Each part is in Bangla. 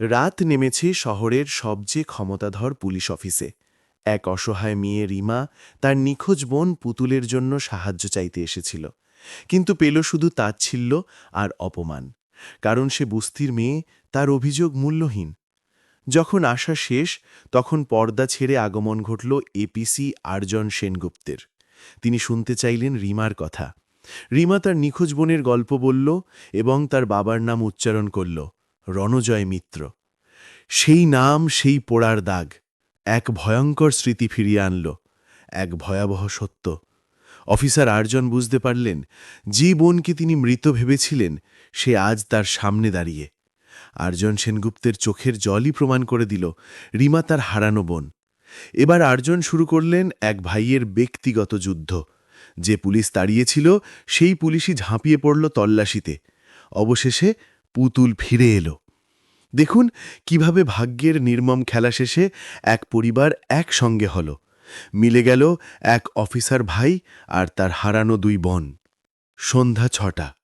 রাত নেমেছে শহরের সবচেয়ে ক্ষমতাধর পুলিশ অফিসে। এক অসহায় মেয়ে রিমা তার নিখোঁজ বোন পুতুলের জন্য সাহায্য চাইতে এসেছিল। কিন্তু পেল শুধু তাচ্ছিল্য আর অপমান। কারণ সে বুস্তির মেয়ে, তার অভিযোগ মূল্যহীন। যখন আসা শেষ, তখন পর্দা ছেড়ে আগমন ঘটল এপিসি আর্জন সেনগুপ্তের। তিনি শুনতে চাইলেন রিমার কথা। রিমা তার নিখোঁজ বোনের গল্প বলল এবং তার বাবার নাম উচ্চারণ করল। রণজয় মিত্র। সেই নাম, সেই পোড়ার দাগ, এক ভয়ঙ্কর স্মৃতি ফিরিয়ে আনল, এক ভয়াবহ সত্য। অফিসার আর্জন বুঝতে পারলেন, যে বোনকে তিনি মৃত ভেবেছিলেন, সে আজ তার সামনে দাঁড়িয়ে। আর্জন সেনগুপ্তের চোখের জলই প্রমাণ করে দিল, রিমা তার হারানো বোন। এবার আর্জন শুরু করলেন এক ভাইয়ের ব্যক্তিগত যুদ্ধ। যে পুলিশ তাড়িয়েছিল, সেই পুলিশই ঝাঁপিয়ে পড়ল তল্লাশিতে। অবশেষে পুতুল ফিরে এলো। দেখুন কীভাবে ভাগ্যের নির্মম খেলা শেষে এক পরিবার একসঙ্গে হল। মিলে গেল এক অফিসার ভাই আর তার হারানো দুই বোন। সন্ধ্যা ছটা।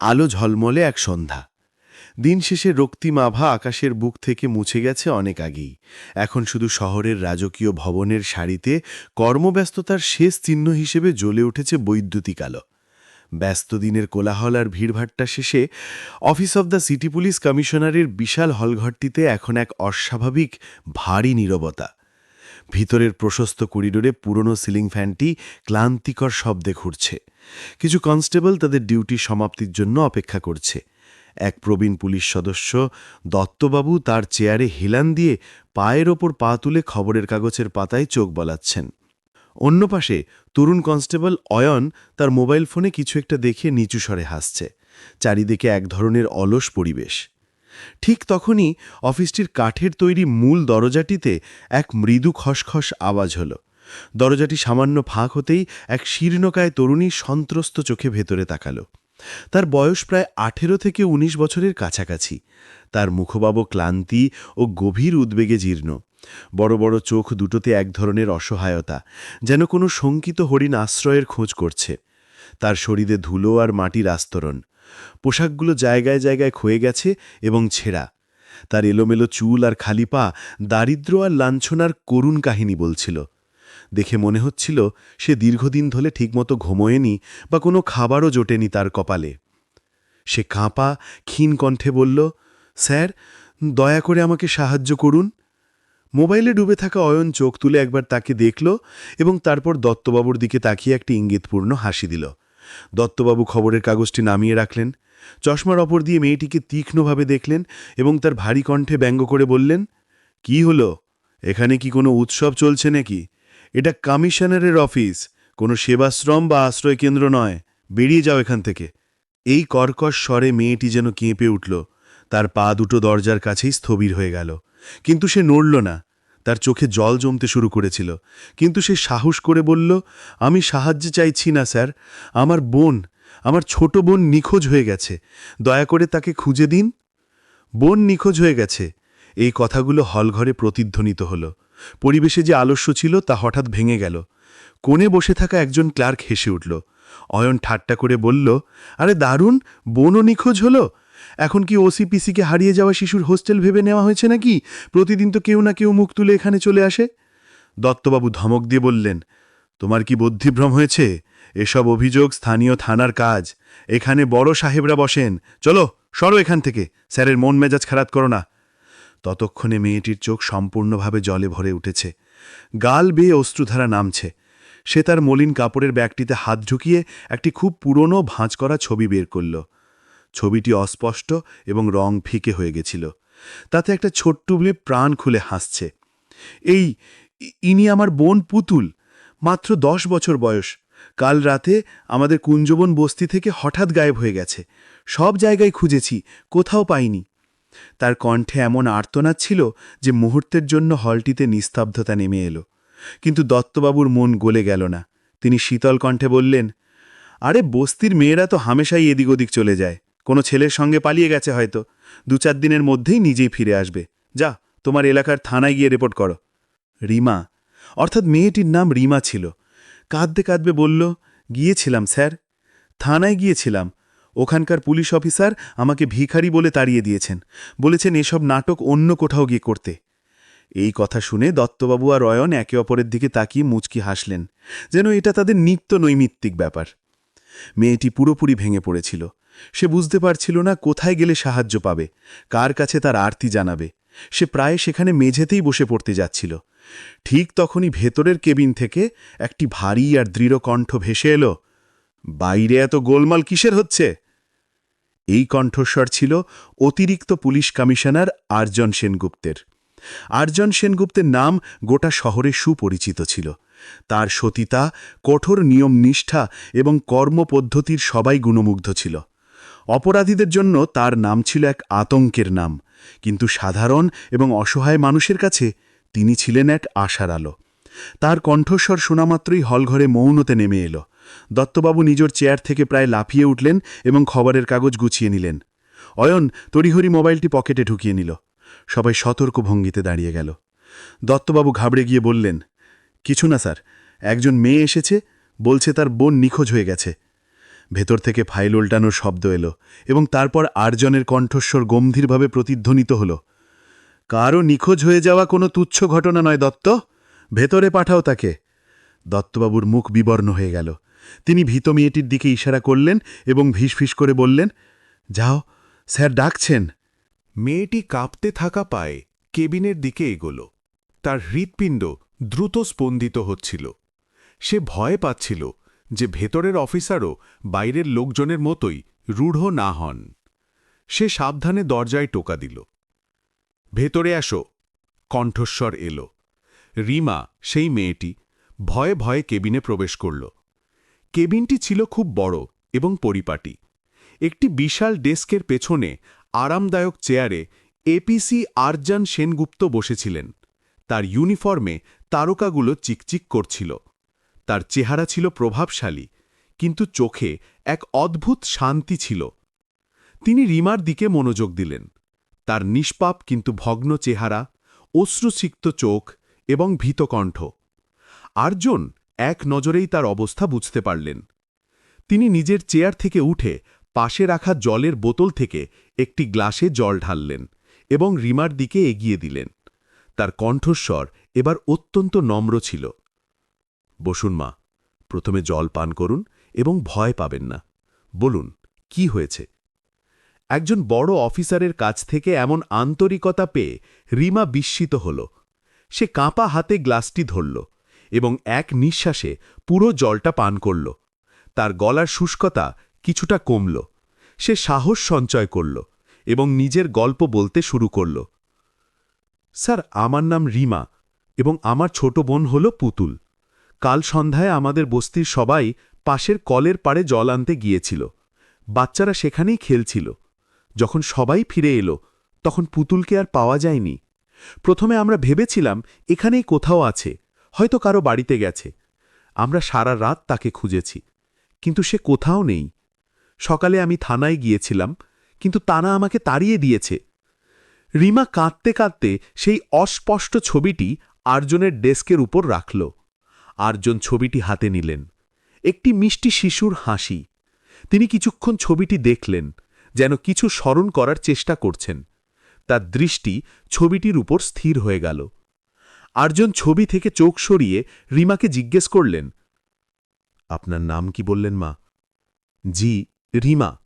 আলো ঝলমলে এক সন্ধ্যা। দিন শেষে রক্তিম আভা আকাশের বুক থেকে মুছে গেছে অনেক আগেই। এখন শুধু শহরের রাজকীয় ভবনের সারিতে কর্মব্যস্ততার শেষ চিহ্ন হিসেবে জ্বলে উঠেছে বৈদ্যুতিক আলো। ব্যস্ত দিনের কোলাহল আর ভিড়ভাট্টা শেষে office of the city police কমিশনারের বিশাল হলঘরটিতে এখন এক অস্বাভাবিক, ভারী নীরবতা। ভিতরের প্রশস্ত করিডোরে পুরনো সিলিং ফ্যানটি ক্লান্তিকর শব্দে ঘুরছে। কিছু কনস্টেবল তাদের ডিউটি সমাপ্তির জন্য অপেক্ষা করছে। এক প্রবীণ পুলিশ সদস্য, দত্তবাবু তার চেয়ারে হেলান দিয়ে পায়ের ওপর পা তুলে খবরের কাগজের পাতায় চোখ বলাচ্ছেন। অন্য পাশে তরুণ কনস্টেবল অয়ন তার মোবাইল ফোনে কিছু একটা দেখে নিচু স্বরে হাসছে। চারিদিকে এক ধরনের অলস পরিবেশ। ঠিক তখনই অফিসটির কাঠের তৈরি মূল দরজাটিতে এক মৃদু খসখস আওয়াজ হল। দরজাটি সামান্য ফাঁক হতেই এক শীর্ণকায় তরুণী সন্ত্রস্ত চোখে ভেতরে তাকালো। তার বয়স প্রায় আঠেরো থেকে ১৯ বছরের কাছাকাছি। তার মুখবাব ক্লান্তি ও গভীর উদ্বেগে জীর্ণ। বড় বড় চোখ দুটোতে এক ধরনের অসহায়তা, যেন কোনো শঙ্কিত হরিণ আশ্রয়ের খোঁজ করছে। তার শরীরে ধুলো আর মাটির আস্তরণ। পোশাকগুলো জায়গায় জায়গায় ক্ষয়ে গেছে এবং ছেঁড়া। তার এলোমেলো চুল আর খালি পা দারিদ্র আর লাঞ্ছনার করুণ কাহিনী বলছিল। দেখে মনে হচ্ছিল সে দীর্ঘদিন ধরে ঠিকমতো ঘুমোয়নি বা কোনো খাবারও জোটেনি তার কপালে। সে কাঁপা, ক্ষীণ কণ্ঠে বলল, স্যার, দয়া করে আমাকে সাহায্য করুন। মোবাইলে ডুবে থাকা অয়ন চোখ তুলে একবার তাকে দেখল এবং তারপর দত্তবাবুর দিকে তাকিয়ে একটি ইঙ্গিতপূর্ণ হাসি দিল। দত্তবাবু খবরের কাগজটি নামিয়ে রাখলেন, চশমার অপর দিয়ে মেয়েটিকে তীক্ষ্ণভাবে দেখলেন এবং তার ভারী কণ্ঠে ব্যঙ্গ করে বললেন, কি হলো? এখানে কি কোনো উৎসব চলছে নাকি? এটা কমিশনারের অফিস, কোনো সেবাশ্রম বা আশ্রয় কেন্দ্র নয়। বেরিয়ে যাও এখান থেকে। এই কর্কশ স্বরে মেয়েটি যেন কেঁপে উঠল। তার পা দুটো দরজার কাছেই স্থবির হয়ে গেল। কিন্তু সে নড়ল না। তার চোখে জল জমতে শুরু করেছিল। কিন্তু সে সাহস করে বলল, আমি সাহায্য চাইছি না, স্যার। আমার বোন, আমার ছোট বোন নিখোঁজ হয়ে গেছে। দয়া করে তাকে খুঁজে দিন। বোন নিখোঁজ হয়ে গেছে? এই কথাগুলো হলঘরে প্রতিধ্বনিত হল। পরিবেশে যে আলস্য ছিল তা হঠাৎ ভেঙে গেল। কোণে বসে থাকা একজন ক্লার্ক হেসে উঠল। অয়ন ঠাট্টা করে বলল, আরে দারুণ! বোনও নিখোঁজ হলো? এখন কি ওসিপিসিকে হারিয়ে যাওয়া শিশুর হোস্টেল ভেবে নেওয়া হয়েছে নাকি? প্রতিদিন তো কেউ না কেউ মুখ তুলে এখানে চলে আসে। দত্তবাবু ধমক দিয়ে বললেন, তোমার কি বুদ্ধিভ্রম হয়েছে? এসব অভিযোগ স্থানীয় থানার কাজ। এখানে বড় সাহেবরা বসেন। চলো, সরো এখান থেকে। স্যারের মন মেজাজ খারাপ করো না। ততক্ষণে মেয়েটির চোখ সম্পূর্ণভাবে জলে ভরে উঠেছে। গাল বেয়ে অশ্রুধারা নামছে। সে তার মলিন কাপড়ের ব্যাগটিতে হাত ঢুকিয়ে একটি খুব পুরনো ভাঁজ করা ছবি বের করল। ছবিটি অস্পষ্ট এবং রং ফিকে হয়ে গেছিল। তাতে একটা ছোট্ট মেয়ে প্রাণ খুলে হাসছে। এই, ইনি আমার বোন পুতুল, মাত্র দশ বছর বয়স। কাল রাতে আমাদের কুঞ্জবন বস্তি থেকে হঠাৎ গায়েব হয়ে গেছে। সব জায়গায় খুঁজেছি, কোথাও পাইনি। তার কণ্ঠে এমন আর্তনাদ ছিল যে মুহূর্তের জন্য হলটিতে নিস্তব্ধতা নেমে এলো। কিন্তু দত্তবাবুর মন গলে গেল না। তিনি শীতল কণ্ঠে বললেন, আরে, বস্তির মেয়েরা তো হামেশাই এদিক ওদিক চলে যায়। কোনো ছেলের সঙ্গে পালিয়ে গেছে হয়তো। দু চার দিনের মধ্যেই নিজেই ফিরে আসবে। যা, তোমার এলাকার থানায় গিয়ে রিপোর্ট করো। রিমা, অর্থাৎ মেয়েটির নাম রিমা ছিল। কাঁদতে কাঁদবে বলল, গিয়েছিলাম স্যার। থানায় গিয়েছিলাম। ওখানকার পুলিশ অফিসার আমাকে ভিখারি বলে তাড়িয়ে দিয়েছেন। বলেছেন এসব নাটক অন্য কোথাও গিয়ে করতে। এই কথা শুনে দত্তবাবু আর রয়ন একে অপরের দিকে তাকিয়ে মুচকি হাসলেন, যেন এটা তাদের নিত্য নৈমিত্তিক ব্যাপার। মেয়েটি পুরোপুরি ভেঙে পড়েছিল। সে বুঝতে পারছিল না কোথায় গেলে সাহায্য পাবে, কার কাছে তার আরতি জানাবে। সে প্রায় সেখানে মেঝেতেই বসে পড়তে যাচ্ছিল। ঠিক তখনই ভেতরের কেবিন থেকে একটি ভারী আর দৃঢ় কণ্ঠ ভেসে এলো, বাইরে এত গোলমাল কিসের হচ্ছে? এই কণ্ঠস্বর ছিল অতিরিক্ত পুলিশ কমিশনার আর্জন সেনগুপ্তের। আর্জন সেনগুপ্তের নাম গোটা শহরে সুপরিচিত ছিল। তার সতীতা, কঠোর নিয়ম নিষ্ঠা এবং কর্মপদ্ধতির সবাই গুণমুগ্ধ ছিল। অপরাধীদের জন্য তার নাম ছিল এক আতঙ্কের নাম। কিন্তু সাধারণ এবং অসহায় মানুষের কাছে তিনি ছিলেন এক আশার আলো। তার কণ্ঠস্বর শোনামাত্রই হলঘরে মৌনতে নেমে এলো। দত্তবাবু নিজের চেয়ার থেকে প্রায় লাফিয়ে উঠলেন এবং খবরের কাগজ গুছিয়ে নিলেন। অয়ন তড়িহরি মোবাইলটি পকেটে ঢুকিয়ে নিল। সবাই সতর্ক ভঙ্গিতে দাঁড়িয়ে গেল। দত্তবাবু ঘাবড়ে গিয়ে বললেন, কিছু না স্যার, একজন মেয়ে এসেছে। বলছে তার বোন নিখোঁজ হয়ে গেছে। ভেতর থেকে ফাইল উল্টানোর শব্দ এলো এবং তারপর আর্জনের কণ্ঠস্বর গম্ভীরভাবে প্রতিধ্বনিত হল। কারও নিখোঁজ হয়ে যাওয়া কোনো তুচ্ছ ঘটনা নয়, দত্ত। ভেতরে পাঠাও তাকে। দত্তবাবুর মুখ বিবর্ণ হয়ে গেল। তিনি ভীত মেয়েটির দিকে ইশারা করলেন এবং ফিস করে বললেন, যাও, স্যার ডাকছেন। মেয়েটি কাঁপতে থাকা পায়ে কেবিনের দিকে এগোল। তার হৃৎপিণ্ড দ্রুত স্পন্দিত হচ্ছিল। সে ভয় পাচ্ছিল যে ভেতরের অফিসারও বাইরের লোকজনের মতোই রূঢ় না হন। সে সাবধানে দরজায় টোকা দিল। ভেতরে আসো কণ্ঠস্বর এলো। রিমা, সেই মেয়েটি, ভয়ে ভয়ে কেবিনে প্রবেশ করল। কেবিনটি ছিল খুব বড় এবং পরিপাটি। একটি বিশাল ডেস্কের পেছনে আরামদায়ক চেয়ারে এপিসি আরজান সেনগুপ্ত বসেছিলেন। তার ইউনিফর্মে তারকাগুলো চিকচিক করছিল। তার চেহারা ছিল প্রভাবশালী, কিন্তু চোখে এক অদ্ভুত শান্তি ছিল। তিনি রিমার দিকে মনোযোগ দিলেন। তার নিষ্পাপ কিন্তু ভগ্ন চেহারা, অশ্রুসিক্ত চোখ এবং ভীতকণ্ঠ আর্জন এক নজরেই তার অবস্থা বুঝতে পারলেন। তিনি নিজের চেয়ার থেকে উঠে পাশে রাখা জলের বোতল থেকে একটি গ্লাসে জল ঢাললেন এবং রিমার দিকে এগিয়ে দিলেন। তার কণ্ঠস্বর এবার অত্যন্ত নম্র ছিল। বসুন মা, প্রথমে জল পান করুন এবং ভয় পাবেন না। বলুন, কি হয়েছে? একজন বড় অফিসারের কাছ থেকে এমন আন্তরিকতা পেয়ে রিমা বিস্মিত হল। সে কাঁপা হাতে গ্লাসটি ধরল এবং এক নিঃশ্বাসে পুরো জলটা পান করল। তার গলার শুষ্কতা কিছুটা কমল। সে সাহস সঞ্চয় করল এবং নিজের গল্প বলতে শুরু করল। স্যার, আমার নাম রিমা এবং আমার ছোট বোন হল পুতুল। কাল সন্ধ্যায় আমাদের বস্তির সবাই পাশের কলের পাড়ে জল আনতে গিয়েছিল। বাচ্চারা সেখানেই খেলছিল। যখন সবাই ফিরে এলো, তখন পুতুলকে আর পাওয়া যায়নি। প্রথমে আমরা ভেবেছিলাম, এখানেই কোথাও আছে, হয়তো কারও বাড়িতে গেছে। আমরা সারা রাত তাকে খুঁজেছি, কিন্তু সে কোথাও নেই। সকালে আমি থানায় গিয়েছিলাম, কিন্তু তারা আমাকে তাড়িয়ে দিয়েছে। রিমা কাঁদতে কাঁদতে সেই অস্পষ্ট ছবিটি আর্জনের ডেস্কের উপর রাখল। আর্জন ছবিটি হাতে নিলেন। একটি মিষ্টি শিশুর হাসি। তিনি কিছুক্ষণ ছবিটি দেখলেন, যেন কিছু স্মরণ করার চেষ্টা করছেন। তার দৃষ্টি ছবিটির উপর স্থির হয়ে গেল। আর্জন ছবি থেকে চোখ সরিয়ে রিমাকে জিজ্ঞেস করলেন, আপনার নাম কি বললেন, মা? জি, রিমা।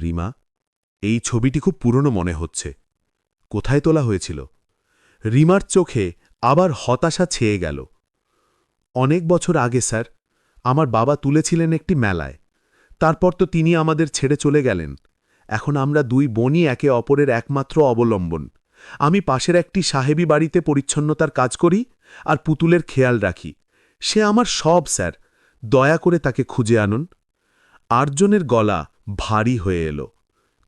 রিমা, এই ছবিটি খুব পুরনো মনে হচ্ছে। কোথায় তোলা হয়েছিল? রিমার চোখে আবার হতাশা ছেয়ে গেল। অনেক বছর আগে, স্যার, আমার বাবা তুলেছিলেন একটি মেলায়। তারপর তো তিনি আমাদের ছেড়ে চলে গেলেন। এখন আমরা দুই বোনই একে অপরের একমাত্র অবলম্বন। আমি পাশের একটি সাহেবী বাড়িতে পরিচ্ছন্নতার কাজ করি আর পুতুলের খেয়াল রাখি। সে আমার সব, স্যার। দয়া করে তাকে খুঁজে আনুন। আটজনের গলা ভারী হয়ে এলো।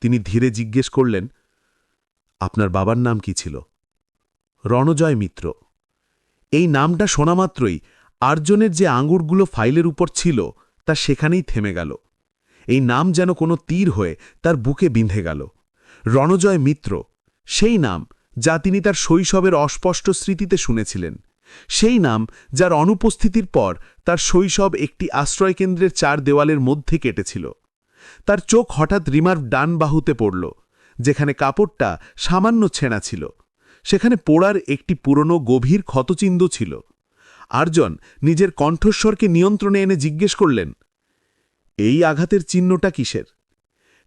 তিনি ধীরে জিজ্ঞেস করলেন, আপনার বাবার নাম কি ছিল? রণজয় মিত্র। এই নামটা শোনামাত্রই আর্জনের যে আঙুরগুলো ফাইলের উপর ছিল, তা সেখানেই থেমে গেল। এই নাম যেন কোনো তীর হয়ে তার বুকে বিঁধে গেল। রণজয় মিত্র, সেই নাম যা তিনি তার শৈশবের অস্পষ্ট স্মৃতিতে শুনেছিলেন। সেই নাম যার অনুপস্থিতির পর তার শৈশব একটি আশ্রয়কেন্দ্রের চার দেওয়ালের মধ্যে কেটেছিল। তার চোখ হঠাৎ রিমার ডান বাহুতে পড়ল, যেখানে কাপড়টা সামান্য ছেঁড়া ছিল। সেখানে পোড়ার একটি পুরনো গভীর ক্ষতচিহ্ন ছিল। আরজন নিজের কণ্ঠস্বরকে নিয়ন্ত্রণে এনে জিজ্ঞেস করলেন, এই আঘাতের চিহ্নটা কিসের?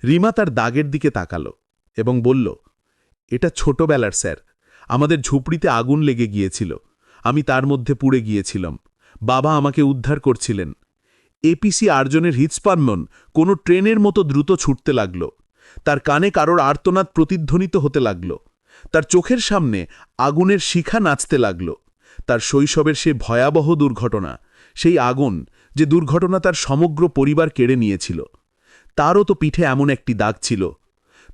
রিমা তার দাগের দিকে তাকালো এবং বলল, এটা ছোটবেলার, স্যার। আমাদের ঝুপড়িতে আগুন লেগে গিয়েছিল। আমি তার মধ্যে পুড়ে গিয়েছিলাম। বাবা আমাকে উদ্ধার করছিলেন। এপিসি আর্জনের হৃৎস্পন্দন কোনো ট্রেনের মতো দ্রুত ছুটতে লাগল। তার কানে কারোর আর্তনাদ প্রতিধ্বনিত হতে লাগল। তার চোখের সামনে আগুনের শিখা নাচতে লাগল। তার শৈশবের সে ভয়াবহ দুর্ঘটনা, সেই আগুন যে দুর্ঘটনা তার সমগ্র পরিবার কেড়ে নিয়েছিল। তারও তো পিঠে এমন একটি দাগ ছিল।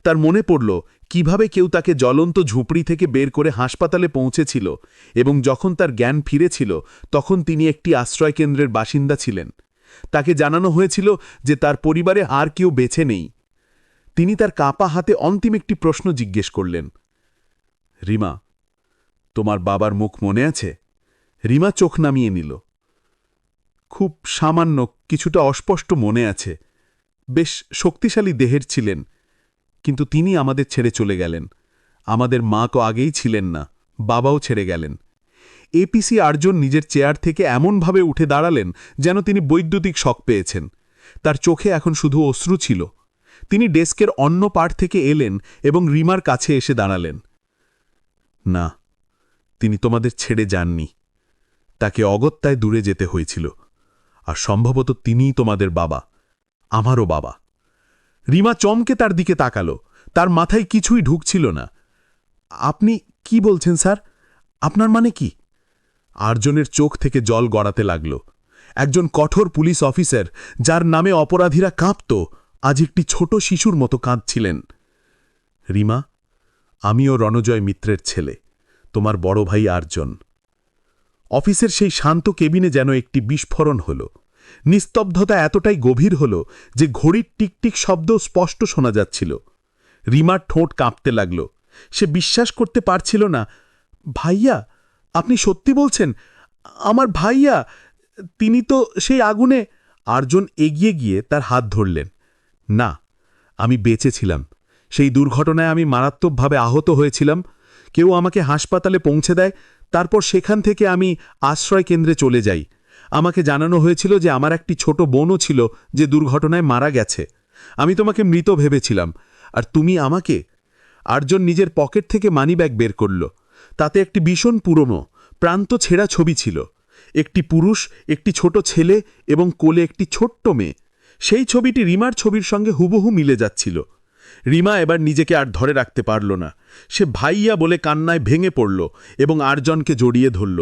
তার মনে পড়ল, কীভাবে কেউ তাকে জ্বলন্ত ঝুপড়ি থেকে বের করে হাসপাতালে পৌঁছেছিল এবং যখন তার জ্ঞান ফিরেছিল, তখন তিনি একটি আশ্রয়কেন্দ্রের বাসিন্দা ছিলেন। তাকে জানানো হয়েছিল যে তার পরিবারে আর কেউ বেছে নেই। তিনি তার কাপা হাতে অন্তিম একটি প্রশ্ন জিজ্ঞেস করলেন, রিমা, তোমার বাবার মুখ মনে আছে? রিমা চোখ নামিয়ে নিল। খুব সামান্য কিছুটা অস্পষ্ট মনে আছে। বেশ শক্তিশালী দেহের ছিলেন, কিন্তু তিনি আমাদের ছেড়ে চলে গেলেন। আমাদের মা তো আগেই ছিলেন না, বাবাও ছেড়ে গেলেন। এপিসি আর্জন নিজের চেয়ার থেকে এমনভাবে উঠে দাঁড়ালেন যেন তিনি বৈদ্যুতিক শখ পেয়েছেন। তার চোখে এখন শুধু অশ্রু ছিল। তিনি ডেস্কের অন্য পার্ট থেকে এলেন এবং রিমার কাছে এসে দাঁড়ালেন। না, তিনি তোমাদের ছেড়ে যাননি। তাকে অগত্যায় দূরে যেতে হয়েছিল। আর সম্ভবত তিনিই তোমাদের বাবা, আমারও বাবা। রিমা চমকে তার দিকে তাকালো, তার মাথায় কিছুই ঢুকছিল না। আপনি কি বলছেন স্যার? আপনার মানে কি? আর্জনের চোখ থেকে জল গড়াতে লাগল। একজন কঠোর পুলিশ অফিসার, যার নামে অপরাধীরা কাঁপত, আজ একটি ছোট শিশুর মতো কাঁদছিলেন। রিমা, আমিও রণজয় মিত্রের ছেলে, তোমার বড় ভাই আর্জন। অফিসের সেই শান্ত কেবিনে যেন একটি বিস্ফোরণ হল। নিস্তব্ধতা এতটাই গভীর হল যে ঘড়ির টিকটিক শব্দ স্পষ্ট শোনা যাচ্ছিল। রিমার ঠোঁট কাঁপতে লাগল। সে বিশ্বাস করতে পারছিল না, ভাইয়া, আপনি সত্যি বলছেন? আমার ভাইয়া, তিনি তো সেই আগুনে আর্জন এগিয়ে গিয়ে তার হাত ধরলেন। না, আমি বেঁচে ছিলাম। সেই দুর্ঘটনায় আমি মারাত্মকভাবে আহত হয়েছিলাম। কেউ আমাকে হাসপাতালে পৌঁছে দেয় তারপর সেখান থেকে আমি আশ্রয় কেন্দ্রে চলে যাই। আমাকে জানানো হয়েছিল যে আমার একটি ছোট বোনও ছিল যে দুর্ঘটনায় মারা গেছে। আমি তোমাকে মৃত ভেবেছিলাম। আর তুমি আমাকে? আটজন নিজের পকেট থেকে মানিব্যাগ বের করল। তাতে একটি ভীষণ পুরনো, প্রান্ত ছেঁড়া ছবি ছিল। একটি পুরুষ, একটি ছোট ছেলে এবং কোলে একটি ছোট্ট মেয়ে। সেই ছবিটি রিমার ছবির সঙ্গে হুবহু মিলে যাচ্ছিল। রিমা এবার নিজেকে আর ধরে রাখতে পারল না। সে ভাইয়া বলে কান্নায় ভেঙে পড়ল এবং আরজনকে জড়িয়ে ধরল।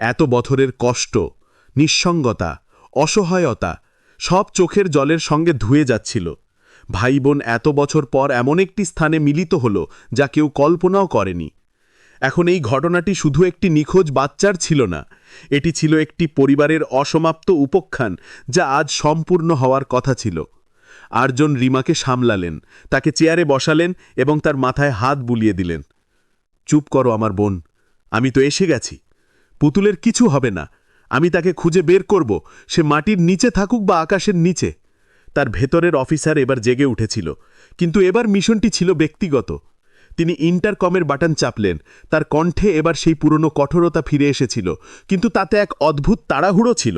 এত বছরের কষ্ট, নিঃসঙ্গতা, অসহায়তা সব চোখের জলের সঙ্গে ধুয়ে যাচ্ছিল। ভাই বোন এত বছর পর এমন একটি স্থানে মিলিত হল যা কেউ কল্পনাও করেনি। এখন এই ঘটনাটি শুধু একটি নিখোঁজ বাচ্চার ছিল না, এটি ছিল একটি পরিবারের অসমাপ্ত উপখ্যান যা আজ সম্পূর্ণ হওয়ার কথা ছিল। আরজন রিমাকে সামলালেন, তাকে চেয়ারে বসালেন এবং তার মাথায় হাত বুলিয়ে দিলেন। চুপ করো আমার বোন, আমি তো এসে গেছি। পুতুলের কিছু হবে না, আমি তাকে খুঁজে বের করব, সে মাটির নিচে থাকুক বা আকাশের নিচে। তার ভেতরের অফিসার এবার জেগে উঠেছিল, কিন্তু এবার মিশনটি ছিল ব্যক্তিগত। তিনি ইন্টারকমের বাটন চাপলেন, তার কণ্ঠে এবার সেই পুরনো কঠোরতা ফিরে এসেছিল, কিন্তু তাতে এক অদ্ভুত তাড়াহুড়ো ছিল।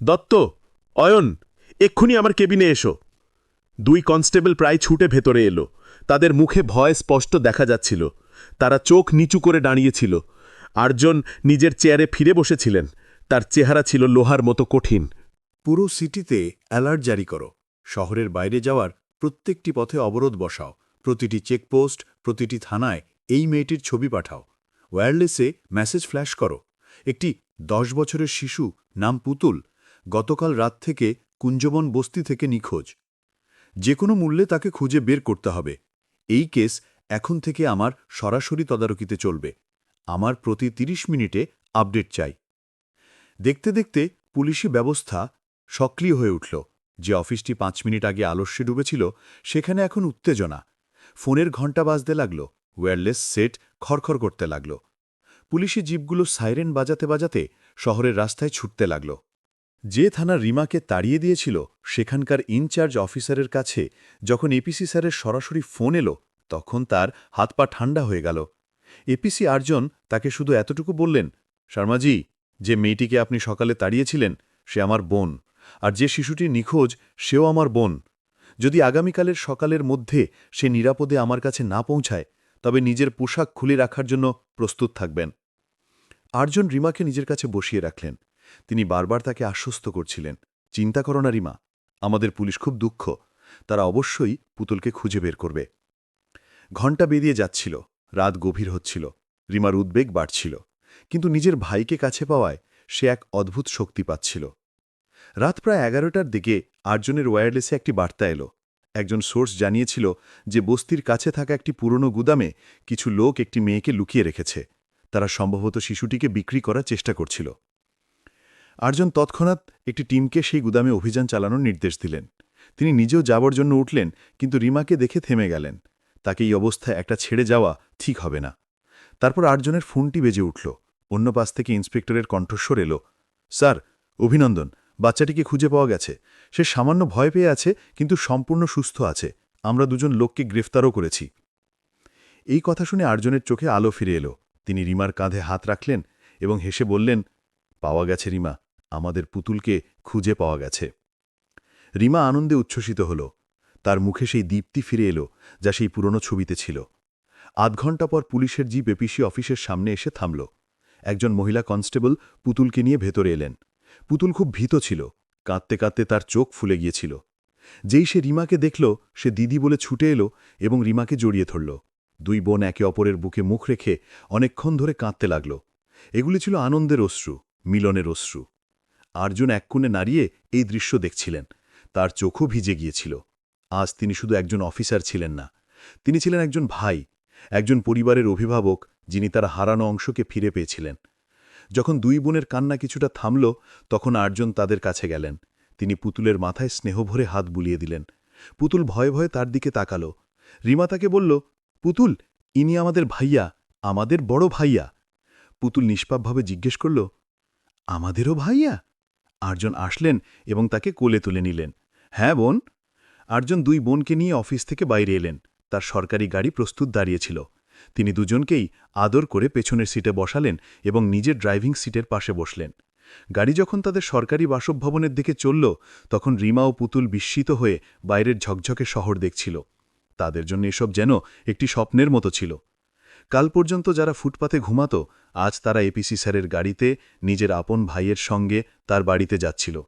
দত্ত, অয়ন এক্ষুনি আমার কেবিনে এসো। দুই কনস্টেবল প্রায় ছুটে ভেতরে এলো। তাদের মুখে ভয় স্পষ্ট দেখা যাচ্ছিল। তারা চোখ নিচু করে দাঁড়িয়েছিল। আর্জন নিজের চেয়ারে ফিরে বসেছিলেন। তার চেহারা ছিল লোহার মতো কঠিন। পুরো সিটিতে অ্যালার্ট জারি করো। শহরের বাইরে যাওয়ার প্রত্যেকটি পথে অবরোধ বসাও। প্রতিটি চেকপোস্ট, প্রতিটি থানায় এই মেয়েটির ছবি পাঠাও। ওয়্যারলেসে মেসেজ ফ্ল্যাশ করো। একটি দশ বছরের শিশু, নাম পুতুল, গতকাল রাত থেকে কুঞ্জবন বস্তি থেকে নিখোঁজ। যে কোনো মূল্যে তাকে খুঁজে বের করতে হবে। এই কেস এখন থেকে আমার সরাসরি তদারকিতে চলবে। আমার প্রতি ৩০ মিনিটে আপডেট চাই। দেখতে দেখতে পুলিশি ব্যবস্থা সক্রিয় হয়ে উঠল। যে অফিসটি পাঁচ মিনিট আগে আলস্যে ডুবেছিল, সেখানে এখন উত্তেজনা। ফোনের ঘণ্টা বাজতে লাগল, ওয়্যারলেস সেট খড়খড় করতে লাগল। পুলিশি জিপগুলো সাইরেন বাজাতে বাজাতে শহরের রাস্তায় ছুটতে লাগল। যে থানা রিমাকে তাড়িয়ে দিয়েছিল, সেখানকার ইনচার্জ অফিসারের কাছে যখন এপিসি স্যারের সরাসরি ফোন এলো, তখন তার হাত পা ঠান্ডা হয়ে গেল। এপিসি আর্জন তাকে শুধু এতটুকু বললেন, শর্মাজি, যে মেয়েটিকে আপনি সকালে তাড়িয়েছিলেন, সে আমার বোন, আর যে শিশুটি নিখোঁজ, সেও আমার বোন। যদি আগামীকালের সকালের মধ্যে সে নিরাপদে আমার কাছে না পৌঁছায়, তবে নিজের পোশাক খুলে রাখার জন্য প্রস্তুত থাকবেন। আর্জন রিমাকে নিজের কাছে বসিয়ে রাখলেন। তিনি বারবার তাকে আশ্বস্ত করছিলেন। চিন্তা করো না, রিমা। আমাদের পুলিশ খুব দুঃখ। তারা অবশ্যই পুতুলকে খুঁজে বের করবে। ঘণ্টা বেরিয়ে যাচ্ছিল। রাত গভীর হচ্ছিল। রিমার উদ্বেগ বাড়ছিল। কিন্তু নিজের ভাইকে কাছে পাওয়ায় সে এক অদ্ভুত শক্তি পাচ্ছিল। রাত প্রায় এগারোটার দিকে আটজনের ওয়্যারলেসে একটি বার্তা এলো। একজন সোর্স জানিয়েছিল যে বস্তির কাছে থাকা একটি পুরনো গুদামে কিছু লোক একটি মেয়েকে লুকিয়ে রেখেছে। তারা সম্ভবত শিশুটিকে বিক্রি করার চেষ্টা করছিল। আর্জন তৎক্ষণাৎ একটি টিমকে সেই গুদামে অভিযান চালানোর নির্দেশ দিলেন। তিনি নিজেও যাবার জন্য উঠলেন, কিন্তু রিমাকে দেখে থেমে গেলেন। তাকে এই অবস্থায় একটা ছেড়ে যাওয়া ঠিক হবে না। তারপর আটজনের ফোনটি বেজে উঠল। অন্য পাশ থেকে ইন্সপেক্টরের কণ্ঠস্বর এলো, স্যার, অভিনন্দন, বাচ্চাটিকে খুঁজে পাওয়া গেছে। সে সামান্য ভয় পেয়ে আছে, কিন্তু সম্পূর্ণ সুস্থ আছে। আমরা দুজন লোককে গ্রেফতারও করেছি। এই কথা শুনে আর্জনের চোখে আলো ফিরে এলো। তিনি রিমার কাঁধে হাত রাখলেন এবং হেসে বললেন, পাওয়া গেছে রিমা আমাদের পুতুলকে খুঁজে পাওয়া গেছে। রিমা আনন্দে উচ্ছ্বসিত হল। তার মুখে সেই দীপ্তি ফিরে এলো, যা সেই পুরনো ছবিতে ছিল। আধ ঘণ্টা পর পুলিশের জিপ এপিসি অফিসের সামনে এসে থামল। একজন মহিলা কনস্টেবল পুতুলকে নিয়ে ভেতরে এলেন। পুতুল খুব ভীত ছিল। কাঁদতে কাঁদতে তার চোখ ফুলে গিয়েছিল। যেই সে রিমাকে দেখল, সে দিদি বলে ছুটে এলো এবং রিমাকে জড়িয়ে ধরল। দুই বোন একে অপরের বুকে মুখ রেখে অনেকক্ষণ ধরে কাঁদতে লাগল। এগুলি ছিল আনন্দের অশ্রু, মিলনের অশ্রু। আর্জুন এক কোণে নাড়িয়ে এই দৃশ্য দেখছিলেন। তার চোখও ভিজে গিয়েছিল। আজ তিনি শুধু একজন অফিসার ছিলেন না, তিনি ছিলেন একজন ভাই, একজন পরিবারের অভিভাবক যিনি তার হারানো অংশকে ফিরে পেয়েছিলেন। যখন দুই বোনের কান্না কিছুটা থামল, তখন আর্জুন তাদের কাছে গেলেন। তিনি পুতুলের মাথায় স্নেহ ভরে হাত বুলিয়ে দিলেন। পুতুল ভয়ে ভয়ে তার দিকে তাকাল। রিমা তাকে বলল, পুতুল, ইনি আমাদের ভাইয়া, আমাদের বড় ভাইয়া। পুতুল নিষ্পাপভাবে জিজ্ঞেস করল, আমাদেরও ভাইয়া? আর্জন আসলেন এবং তাকে কোলে তুলে নিলেন। হ্যাঁ বোন। আর্জন দুই বোনকে নিয়ে অফিস থেকে বাইরে এলেন। তার সরকারি গাড়ি প্রস্তুত দাঁড়িয়েছিল। তিনি দুজনকেই আদর করে পেছনের সিটে বসালেন এবং নিজের ড্রাইভিং সিটের পাশে বসলেন। গাড়ি যখন তাদের সরকারি বাসভবনের দিকে চলল, তখন রিমা ও পুতুল বিস্মিত হয়ে বাইরের ঝকঝকে শহর দেখছিল। তাদের জন্য এসব যেন একটি স্বপ্নের মতো ছিল। কাল পর্যন্ত যারা ফুটপাতে ঘুমাত, আজ তারা এপিসি স্যারের গাড়িতে নিজের আপন ভাইয়ের সঙ্গে তার বাড়িতে যাচ্ছিল।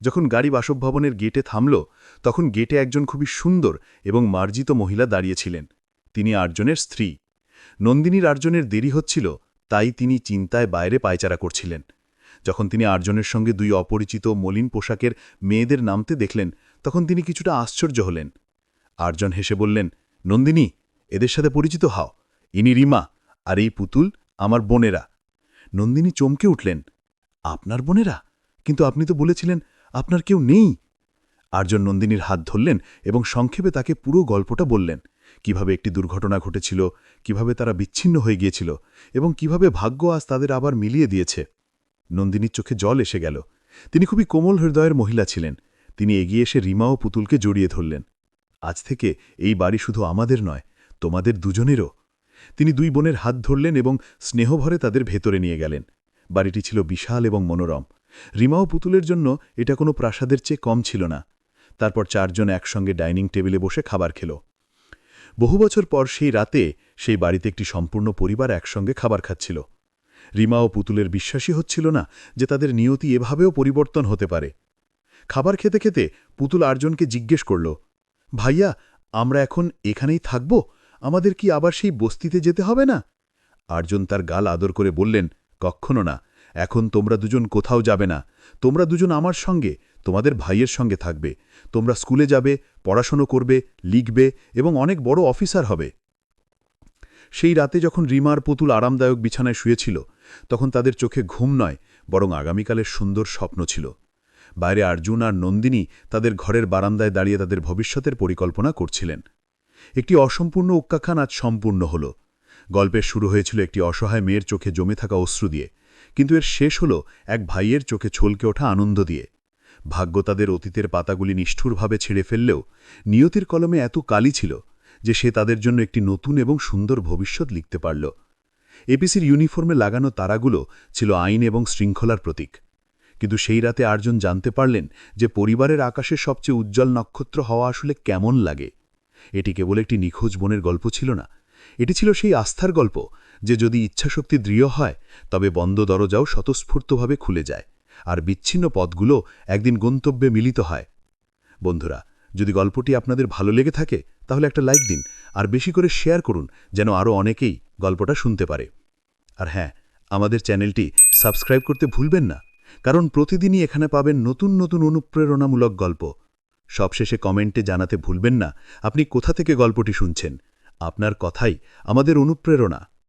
যখন গাড়ি বাসভবনের গেটে থামল, তখন গেটে একজন খুবই সুন্দর এবং মার্জিত মহিলা দাঁড়িয়েছিলেন তিনি আর্জনের স্ত্রী। নন্দিনীর আর্জনের দেরি হচ্ছিল, তাই তিনি চিন্তায় বাইরে পায়চারা করছিলেন। যখন তিনি আর্জনের সঙ্গে দুই অপরিচিত মলিন পোশাকের মেয়েদের নামতে দেখলেন, তখন তিনি কিছুটা আশ্চর্য হলেন। আর্জন হেসে বললেন, নন্দিনী, এদের সাথে পরিচিত হও। ইনি রিমা, আর এই পুতুল আমার বোনেরা। নন্দিনী চমকে উঠলেন, আপনার বোনেরা? কিন্তু আপনি তো বলেছিলেন আপনার কেউ নেই। আর্জন নন্দিনীর হাত ধরলেন এবং সংক্ষেপে তাকে পুরো গল্পটা বললেন, কীভাবে একটি দুর্ঘটনা ঘটেছিল, কীভাবে তারা বিচ্ছিন্ন হয়ে গিয়েছিল, এবং কীভাবে ভাগ্য আজ তাদের আবার মিলিয়ে দিয়েছে। নন্দিনীর চোখে জল এসে গেল। তিনি খুবই কোমল হৃদয়ের মহিলা ছিলেন। তিনি এগিয়ে এসে রিমা ও পুতুলকে জড়িয়ে ধরলেন। আজ থেকে এই বাড়ি শুধু আমাদের নয়, তোমাদের দুজনেরও। তিনি দুই বোনের হাত ধরলেন এবং স্নেহভরে তাদের ভেতরে নিয়ে গেলেন। বাড়িটি ছিল বিশাল এবং মনোরম। রিমা ও পুতুলের জন্য এটা কোনো প্রাসাদের চেয়ে কম ছিল না। তারপর চারজন একসঙ্গে ডাইনিং টেবিলে বসে খাবার খেল। বহু বছর পর সেই রাতে সেই বাড়িতে একটি সম্পূর্ণ পরিবার একসঙ্গে খাবার খাচ্ছিল। রিমা ও পুতুলের বিশ্বাসই হচ্ছিল না যে তাদের নিয়তি এভাবেও পরিবর্তন হতে পারে। খাবার খেতে খেতে পুতুল আর্জনকে জিজ্ঞেস করল, ভাইয়া, আমরা এখন এখানেই থাকব? আমাদের কি আবার সেই বস্তিতে যেতে হবে না? আর্জুন তার গাল আদর করে বললেন কক্ষণো না, এখন তোমরা দুজন কোথাও যাবে না। তোমরা দুজন আমার সঙ্গে, তোমাদের ভাইয়ের সঙ্গে থাকবে। তোমরা স্কুলে যাবে, পড়াশোনা করবে, লিখবে এবং অনেক বড় অফিসার হবে। সেই রাতে যখন রিমার পুতুল আরামদায়ক বিছানায় শুয়েছিল, তখন তাদের চোখে ঘুম নয়, বরং আগামীকালের সুন্দর স্বপ্ন ছিল। বাইরে আর্জুন আর নন্দিনী তাদের ঘরের বারান্দায় দাঁড়িয়ে তাদের ভবিষ্যতের পরিকল্পনা করছিলেন। একটি অসম্পূর্ণ উক্কাখান আজ সম্পূর্ণ হল। গল্পের শুরু হয়েছিল একটি অসহায় মেয়ের চোখে জমে থাকা অশ্রু দিয়ে, কিন্তু এর শেষ হল এক ভাইয়ের চোখে ছলকে ওঠা আনন্দ দিয়ে। ভাগ্য তাদের অতীতের পাতাগুলি নিষ্ঠুরভাবে ছেড়ে ফেললেও নিয়তির কলমে এত কালি ছিল যে সে তাদের জন্য একটি নতুন এবং সুন্দর ভবিষ্যৎ লিখতে পারল। এপিসির ইউনিফর্মে লাগানো তারাগুলো ছিল আইন এবং শৃঙ্খলার প্রতীক। কিন্তু সেই রাতে আর্জন জানতে পারলেন যে পরিবারের আকাশের সবচেয়ে উজ্জ্বল নক্ষত্র হওয়া আসলে কেমন লাগে। এটি কেবল একটি নিখোঁজ বোনের গল্প ছিল না। এটি ছিল সেই আস্থার গল্প যে যদি ইচ্ছাশক্তি দৃঢ় হয়, তবে বন্ধ দরজাও স্বতঃস্ফূর্তভাবে খুলে যায় আর বিচ্ছিন্ন পথগুলো একদিন গন্তব্যে মিলিত হয়। বন্ধুরা, যদি গল্পটি আপনাদের ভালো লেগে থাকে, তাহলে একটা লাইক দিন আর বেশি করে শেয়ার করুন যেন আরও অনেকেই গল্পটা শুনতে পারে। আর হ্যাঁ আমাদের চ্যানেলটি সাবস্ক্রাইব করতে ভুলবেন না, কারণ প্রতিদিনই এখানে পাবেন নতুন নতুন অনুপ্রেরণামূলক গল্প। সবশেষে কমেন্টে জানাতে ভুলবেন না। আপনি কোথা থেকে গল্পটি শুনছেন? আপনার কথাই আমাদের অনুপ্রেরণা।